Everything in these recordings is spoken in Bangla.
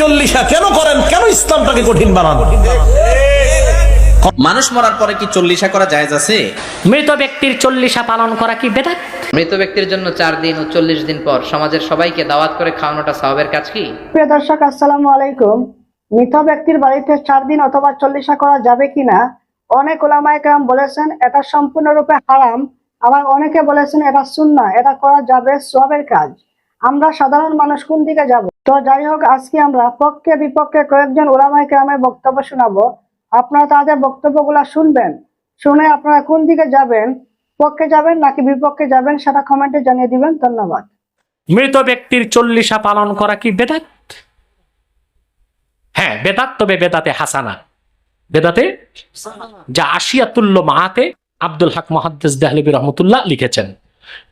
চল্লিশা কেন করেন? কেন ইসলামটাকে কঠিন বানান? মানুষ মরার পরে কি চল্লিশা করা জায়েজ আছে? মৃত ব্যক্তির চল্লিশা পালন করা কি বেদাত? মৃত ব্যক্তির জন্য চার দিন ও চল্লিশ দিন পর সমাজের সবাইকে দাওয়াত করে খাওয়ানোটা সাহাবের কাজ কি? প্রিয় দর্শক আসসালামু আলাইকুম। মৃত ব্যক্তির বাড়িতে চার দিন অথবা চল্লিশা করা যাবে কিনা? অনেক ওলামাইকরাম বলেছেন এটা সম্পূর্ণরূপে হারাম। আবার অনেকে বলেছেন এটা সুন্না এটা করা যাবে সবের কাজ। আমরা সাধারণ মানুষ কোন দিকে যাব? তো যাই হোক আজকে আমরা পক্ষে বিপক্ষে কয়েকজন ওলামাই কেরামের বক্তব্য শোনাবো। আপনারা তাদের বক্তব্যগুলো শুনবেন। শুনে আপনারা কোন দিকে যাবেন, পক্ষে যাবেন নাকি বিপক্ষে যাবেন সেটা কমেন্টে জানিয়ে দিবেন। ধন্যবাদ। মৃত ব্যক্তির চল্লিশা পালন করা কি বেদাত? হ্যাঁ বেদাত তবে বেদাতে হাসানা। বেদাতে যা আশিয়াতুল্য মাহাতে আব্দুল হক মহাদ্দেস দেহলিবি রহমতুল্লাহ লিখেছেন।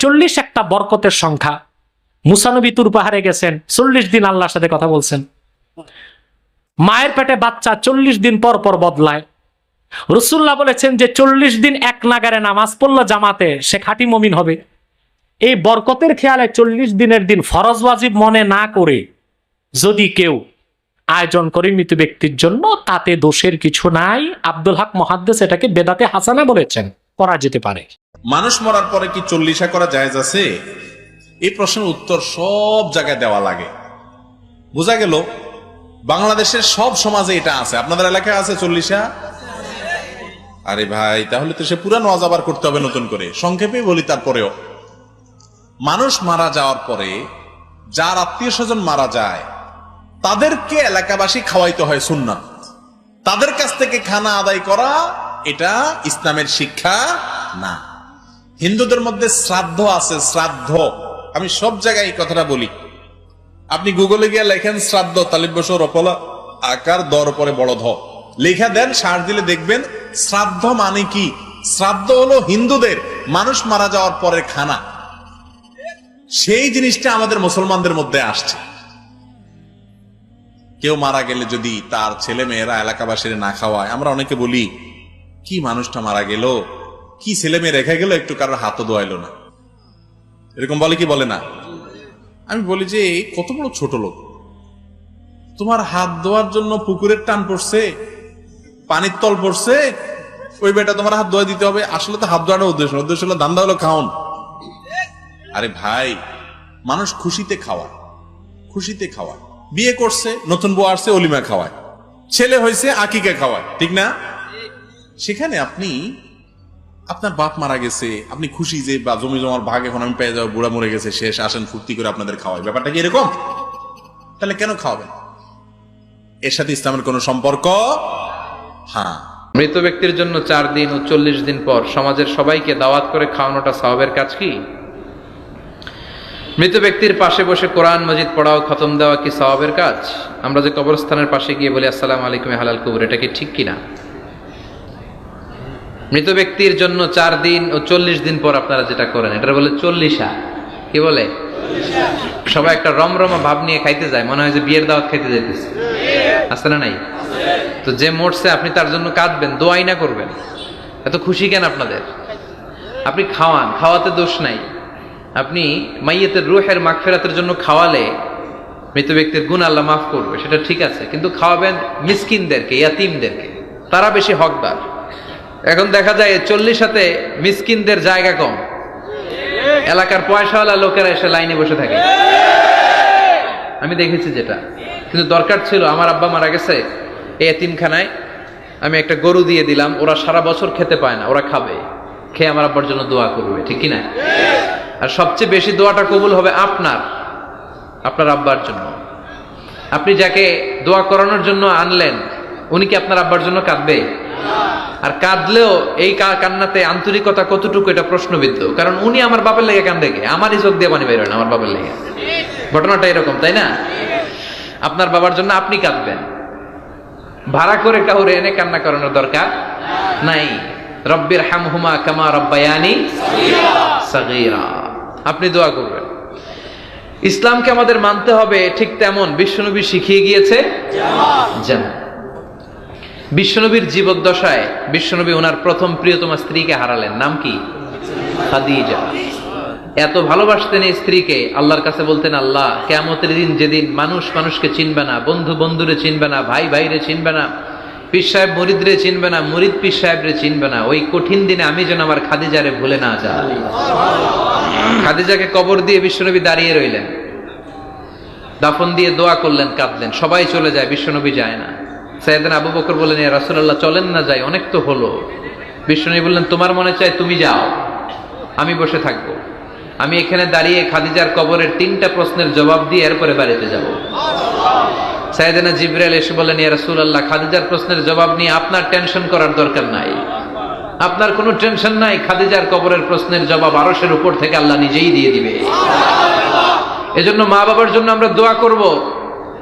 চল্লিশ একটা বরকতের সংখ্যা মুসানবী তুর পাহাড়ে গেছেন, চল্লিশ দিন আল্লাহর সাথে কথা বলছেন। মায়ের পেটে বাচ্চা চল্লিশ দিন পর পর বদলায়। রসুল্লাহ বলেছেন যে চল্লিশ দিন এক নাগারে নামাজ পড়ল জামাতে, সে খাঁটি মমিন হবে। এই বরকতের খেয়ালে চল্লিশ দিনের দিন ফরজ ওয়াজিব মনে না করে যদি কেউ আয়োজন করে মৃত ব্যক্তির জন্য, তাতে দোষের কিছু নাই। আব্দুল হক মহাদ্দেস এটাকে বেদাতে হাসানা বলেছেন, করা যেতে পারে। মানুষ মরার পরে কি চল্লিশা করা যায় আছে? এই প্রশ্নের উত্তর সব জায়গায় দেওয়া লাগে। বোঝা গেল, বাংলাদেশের সব সমাজে এটা আছে। আপনাদের এলাকায় আছে চল্লিশা? আরে ভাই, তাহলে তো সে পুরানো ওয়াজ আবার করতে হবে নতুন করে। সংক্ষেপে বলি তারপরেও। মানুষ মারা যাওয়ার পরে যার আত্মীয় স্বজন মারা যায়, তাদেরকে এলাকাবাসী খাওয়াইতে হয় সুন্নাত। তাদের কাছ থেকে খানা আদায় করা, এটা ইসলামের শিক্ষা না। হিন্দুদের মধ্যে শ্রাদ্ধ আছে, শ্রাদ্ধ। আমি সব জায়গায় এই কথাটা বলি। আপনি গুগলে গিয়ে লেখেন, শ্রাদ্ধ, তালিব বছর অপলা আকার, দর পরে বড় ধ। লেখা দেন, সার দিলে দেখবেন, শ্রাদ্ধ মানে কি? শ্রাদ্ধ হলো হিন্দুদের, মানুষ মারা যাওয়ার পরের খানা। সেই জিনিসটা আমাদের মুসলমানদের মধ্যে আসছে। কেউ মারা গেলে যদি তার ছেলে মেয়েরা এলাকাবাসীরা না খাওয়ায়, আমরা অনেকে বলি, কি মানুষটা মারা গেল? কি ছেলে মেয়ে রেখে গেল? একটু কারোর হাতও দোয়াইলো না। এরকম বলে কি বলে না? আমি বলি যে কত বড় ছোট লোক। তোমার হাত ধোয়ার জন্য পুকুরের টান পড়ছে, পানির তল পড়ছে, ওই বেটা তোমার হাত ধোয়া দিতে হবে। আসলে তো হাত ধোয়াটা উদ্দেশ্য। উদ্দেশ্য হলো দান্দা হলো খাওন। আরে ভাই, মানুষ খুশিতে খাওয়া খুশিতে খাওয়া বিয়ে করছে, নতুন বউ আসছে, অলিমা খাওয়ায়। ছেলে হয়েছে, আকিকা খাওয়ায়, ঠিক না? সেখানে আপনি আপনার বাপ মারা গেছে, আপনি খুশি যে, বা জমি জমার ভাগ এখন আমি পেয়ে যাব, বুড়া মরে গেছে, শেষ, আসেন, ফুর্তি করে আপনাদের খাওয়াই। ব্যাপারটা কি এরকম? তাহলে কেন খাওয়াবেন? এর সাথে ইসলামের কোনো সম্পর্ক? হ্যাঁ। মৃত ব্যক্তির জন্য চার দিন ও চল্লিশ দিন পর সমাজের সবাইকে দাওয়াত করে খাওয়ানোটা সাহাবের কাজ কি? মৃত ব্যক্তির পাশে বসে কোরআন, মজিদ পড়াও, খতম দেওয়া কি সওয়াবের কাজ? আমরা যে কবরস্থানের পাশে গিয়ে বলি, আসসালাম আলাইকুম হালাল কুবুর, এটা কি ঠিক কিনা? মৃত ব্যক্তির জন্য চার দিন ও চল্লিশ দিন পর আপনারা যেটা করেন এটা বলে চল্লিশা। কি বলে? সবাই একটা রমরমা ভাব নিয়ে খাইতে যায়, মনে হয় যে বিয়ের দাওয়াত খাইতে যাইতেছে। আছে না নাই? তো যে মরছে, আপনি তার জন্য কাঁদবেন, দোয়াই না করবেন। এত খুশি কেন আপনাদের? আপনি খাওয়ান, খাওয়াতে দোষ নাই। আপনি মাইয়েতের রুহের মাখ মাগফেরাতের জন্য খাওয়ালে মৃত ব্যক্তির গুণ আল্লাহ মাফ করবে, সেটা ঠিক আছে। কিন্তু খাওয়াবেন মিসকিনদেরকে, ইয়াতিমদেরকে। তারা বেশি হকদার। এখন দেখা যায় চল্লিশ সাথে মিসকিনদের জায়গা কম। এলাকার পয়সাওয়ালা লোকেরা এসে লাইনে বসে থাকে। আমি দেখেছি যেটা। কিন্তু দরকার ছিল, আমার আব্বা মারা গেছে এই এতিমখানায়। আমি একটা গরু দিয়ে দিলাম, ওরা সারা বছর খেতে পায় না, ওরা খাবে। খেয়ে আমার আব্বার জন্য দোয়া করবে, ঠিক কি না? আর সবচেয়ে বেশি দোয়াটা কবুল হবে আপনার আপনার আব্বার জন্য। আপনি যাকে দোয়া করানোর জন্য আনলেন, উনি কি আপনার আব্বার জন্য কাঁদবে? আর কাঁদলেও এই কান্নাতে আন্তরিকতা কতটুকু এটা প্রশ্নবিদ্ধ? কারণ উনি আমার বাপের লেগে কান্দে দেখে আমারই চোখ দিয়ে পানি বের হয় না আমার বাপের লেগে। ঘটনাটা এরকম, তাই না? আপনার বাবার জন্য আপনি কাঁদবেন। ভাড়া করে কাউরে এনে কান্না করানোর দরকার নাই। রব্বির হামহুমা কামা রব্বায়ানি আপনি দোয়া করবেন। ইসলামকে আমাদের মানতে হবে ঠিক তেমন। বিশ্বনবী শিখিয়ে গিয়েছে যেমন বিশ্বনবীর জীবদ্দশায় বিশ্বনবী ওনার প্রথম প্রিয়তমা স্ত্রীকে হারালেন। নাম কি? খাদিজা। এত ভালোবাসতেন এই স্ত্রীকে, আল্লাহর কাছে বলতেন, আল্লাহ কেমতের দিন যেদিন মানুষ মানুষকে চিনবে না, বন্ধু বন্ধুরে চিনবে না, ভাই ভাইরে চিনবে না, পীর সাহেব মরিদরে চিনবে না, মরিদ পীর সাহেবরে চিনবে না, ওই কঠিন দিনে আমি যেন আমার খাদিজারে ভুলে না যাই। খাদিজাকে কবর দিয়ে বিশ্বনবী দাঁড়িয়ে রইলেন। দাফন দিয়ে দোয়া করলেন, কাঁদলেন। সবাই চলে যায়, বিশ্বনবী যায় না। সাইয়েদিন আবু বকর বললেন ইয়া রাসূলুল্লাহ, চলেন না যাই, অনেক তো হলো। বিশ্বনবী বললেন, তোমার মনে চায় তুমি যাও, আমি বসে থাকব। আমি এখানে দাঁড়িয়ে খাদিজার কবরের তিনটা প্রশ্নের জবাব দিয়ে এরপরে বাড়িতে যাব। সাইয়েদিনা জিব্রাইল এসে বললেন ইয়া রাসূলুল্লাহ, খাদিজার প্রশ্নের জবাব নিয়ে আপনার টেনশন করার দরকার নাই। আপনার কোনো টেনশন নাই, খাদিজার কবরের প্রশ্নের জবাব আরশের উপর থেকে আল্লাহ নিজেই দিয়ে দিবে। এজন্য মা বাবার জন্য আমরা দোয়া করব।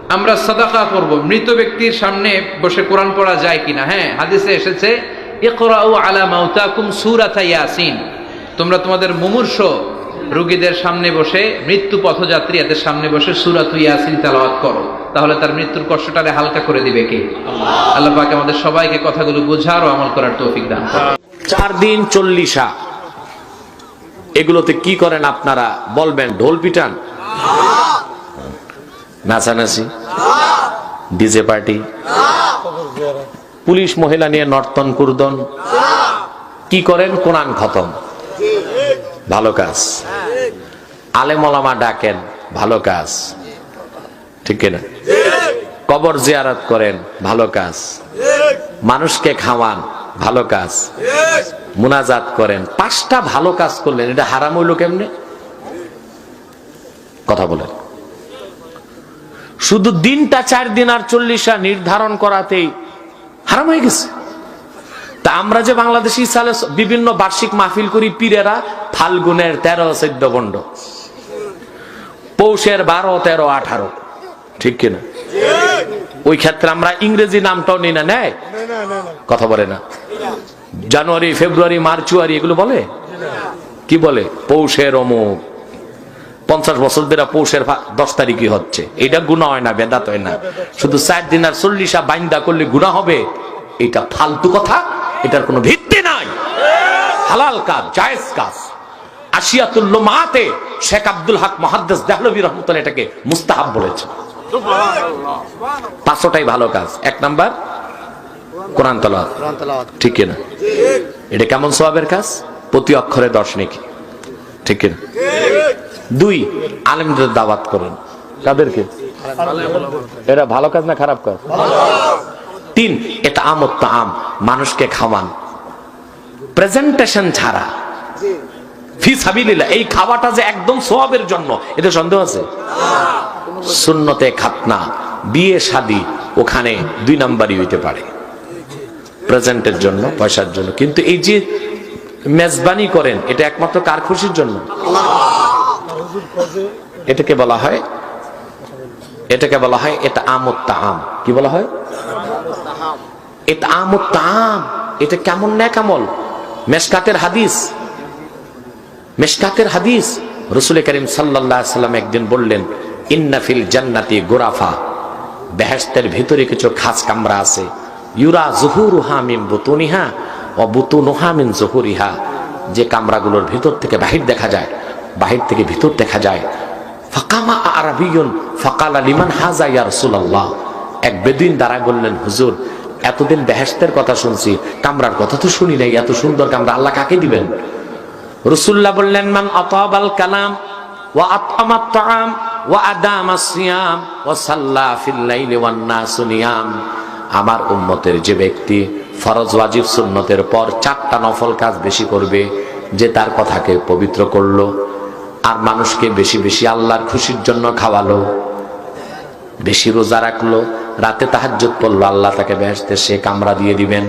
আমরা সাদাকা করব মৃত ব্যক্তির সামনে বসে কোরআন পড়া যায় কিনা? হ্যাঁ হাদিসে এসেছে ইকরাউ আলা মাউতাকুম সূরাতা ইয়াসিন। তোমরা তোমাদের মুমূর্ষ রোগীদের সামনে বসে মৃত্যু পথযাত্রী এদের সামনে বসে সূরাতু ইয়াসিন তেলাওয়াত করো। তাহলে তার মৃত্যুর কষ্টটারে হালকা করে দিবে কে? আল্লাহ। পাক আমাদের সবাইকে কথাগুলো বোঝার ও আমল করার তৌফিক দান। চার দিন চল্লিশা। এগুলোতে কি করেন আপনারা? বলবেন ঢোল পিটান? নাচানাচি, ডিজে পার্টি, পুলিশ মহিলা নিয়ে নর্তন কুর্দন, কি করেন? কোরআন খতম। ভালো কাজ। আলেমলামা ডাকেন, ভালো কাজ। ঠিক কিনা? কবর জিয়ারত করেন, ভালো কাজ। মানুষকে খাওয়ান, ভালো কাজ। মুনাজাত করেন, পাঁচটা ভালো কাজ করলেন, এটা হারাম হইল কেমনে? কথা বলেন। শুধু দিনটা চার দিন আর চল্লিশা নির্ধারণ করাতেই হারাম হয়ে গেছে। তা আমরা যে বাংলাদেশি সালে বিভিন্ন বার্ষিক মাহফিল করি, পীরেরা ফাল্গুনের তেরো, চোদ্দ বন্ড পৌষের বারো, তেরো, আঠারো। ঠিক কিনা? ওই ক্ষেত্রে আমরা ইংরেজি নামটাও নিই না, নেয়? কথা বলে না। জানুয়ারি, ফেব্রুয়ারি মার্চুয়ারি এগুলো বলে? কি বলে? পৌষের অমুক। পঞ্চাশ বছর ধরে পৌষের দশ তারিখই হচ্ছে। এটা গুণা হয় না বেদাত হয় না। শুধু চার দিন আর চল্লিশা বাইন্দা করলে গুণা হবে। এটা ফালতু কথা এটার কোনো ভিত্তি নাই। হালাল কাজ জায়েজ কাজ। আশিয়াতুল্লো মাতে শেখ আব্দুল হক মহাদ্দেস দেহলবী রহমতুল্লাহ এটাকে মুস্তাহাব বলেছে পাঁচশোটাই ভালো কাজ। এক নাম্বার কোরআন তলাওয়াত। ঠিক না এটা কেমন সোয়াবের কাজ? প্রতি অক্ষরে দশ নাকি। ঠিক না দুই, আলেমদের দাওয়াত করেন। কাদেরকে? এটা ভালো কাজ না খারাপ কাজ? তিন এটা আমত আম মানুষকে খাওয়ান। প্রেজেন্টেশন ছাড়া। এই খাওয়াটা যে একদম সোয়াবের জন্য, এতে সন্দেহ আছে? সুন্নতে খাতনা, বিয়ে শাদি, ওখানে দুই নাম্বারই হইতে পারে। প্রেজেন্টের জন্য, পয়সার জন্য। কিন্তু এই যে মেজবানি করেন, এটা একমাত্র কার খুশির জন্য? এটাকে বলা হয়, এটাকে বলা হয় এটা আমত আম কি বলা হয়? এটা আমত আম এটা কেমন না কেমন মেশকাতের হাদিস। মেশকাতের হাদিস। রসুল করিম সাল্লাহ সাল্লাম একদিন বললেন ইন্নাফিল জান্নাতি গোরাফা। বেহেস্তের ভিতরে কিছু খাস কামরা আছে। ইউরা জহুরুহা মিন বুতুনিহা ও বুতুনুহা মিন জহুরিহা। যে কামরাগুলোর ভিতর থেকে বাহির দেখা যায়। বাহির থেকে ভিতর দেখা যায়। ফাকামা আরাবিয়ন, ফাকালা লিমান হাজা ইয়া রাসূলুল্লাহ। এক বেদিন দ্বারা বললেন, হুজুর, এতদিন বেহেস্তের কথা শুনছি, কামরার কথা তো শুনি নাই, এত সুন্দর কামরা, আল্লাহ কাকে দিবেন? রসুল্লাহ বললেন, মান আতাবাল কালাম, ওয়া আতআমাত তাআম ওয়া আদামা সিয়াম ওয়া সাল্লা ফিল লাইলি ওয়ান নাসু নিয়াম। আমার উম্মতের যে ব্যক্তি ফরজ ওয়াজিব সুন্নতের পর চারটা নফল কাজ বেশি করবে, যে তার কথাকে পবিত্র করল আর মানুষকে বেশি বেশি আল্লাহর খুশির জন্য খাওয়ালো, বেশি রোজা রাখল, রাতে তাহাজ্জুদ পড়ল আল্লাহ তাকে বেহেশতে সে কামরা দিয়ে দিবেন।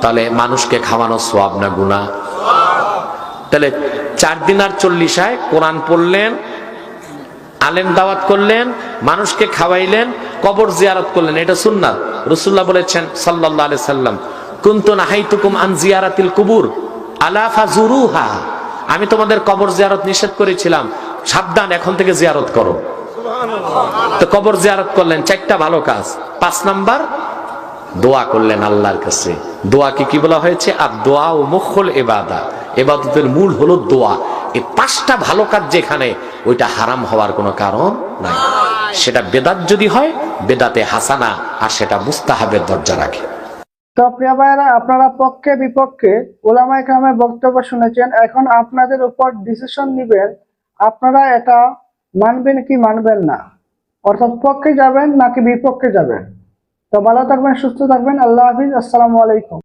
তাহলে মানুষকে খাওয়ানো সোয়াব না গুনাহ? তাহলে চার দিন আর চল্লিশায় কোরআন পড়লেন, আলেম দাওয়াত করলেন, মানুষকে খাওয়াইলেন, কবর জিয়ারত করলেন। এটা সুন্নাত রসুল্লাহ বলেছেন সাল্লাহ আলি সাল্লাম, কুন্তু নাহাইতুকুম আন জিয়ারাতিল কুবুর, আলাফা জুরুহা। আমি তোমাদের কবর জিয়ারত নিষেধ করেছিলাম। সাবধান, এখন থেকে জিয়ারত করো। তো কবর জিয়ারত করলেন, চারটা ভালো কাজ। পাঁচ নাম্বার, দোয়া করলেন আল্লাহর কাছে। দোয়াকে কি বলা হয়েছে? আর দোয়া ও মুখল এবাদা এবাদতের মূল হলো দোয়া। এই পাঁচটা ভালো কাজ যেখানে, ওইটা হারাম হওয়ার কোনো কারণ নাই। সেটা বেদাত যদি হয়, বেদাতে হাসানা, আর সেটা মুস্তাহাবের দরজা রাখে। তো প্রিয় ভাইয়েরা, আপনারা পক্ষে বিপক্ষে ওলামা একরামের বক্তব্য শুনেছেন। এখন আপনাদের উপর ডিসিশন নেবেন, আপনারা এটা মানবেন কি মানবেন না। অর্থাৎ পক্ষে যাবেন নাকি বিপক্ষে যাবেন। তো ভালো থাকবেন, সুস্থ থাকবেন। আল্লাহ হাফিজ, আসসালামু আলাইকুম।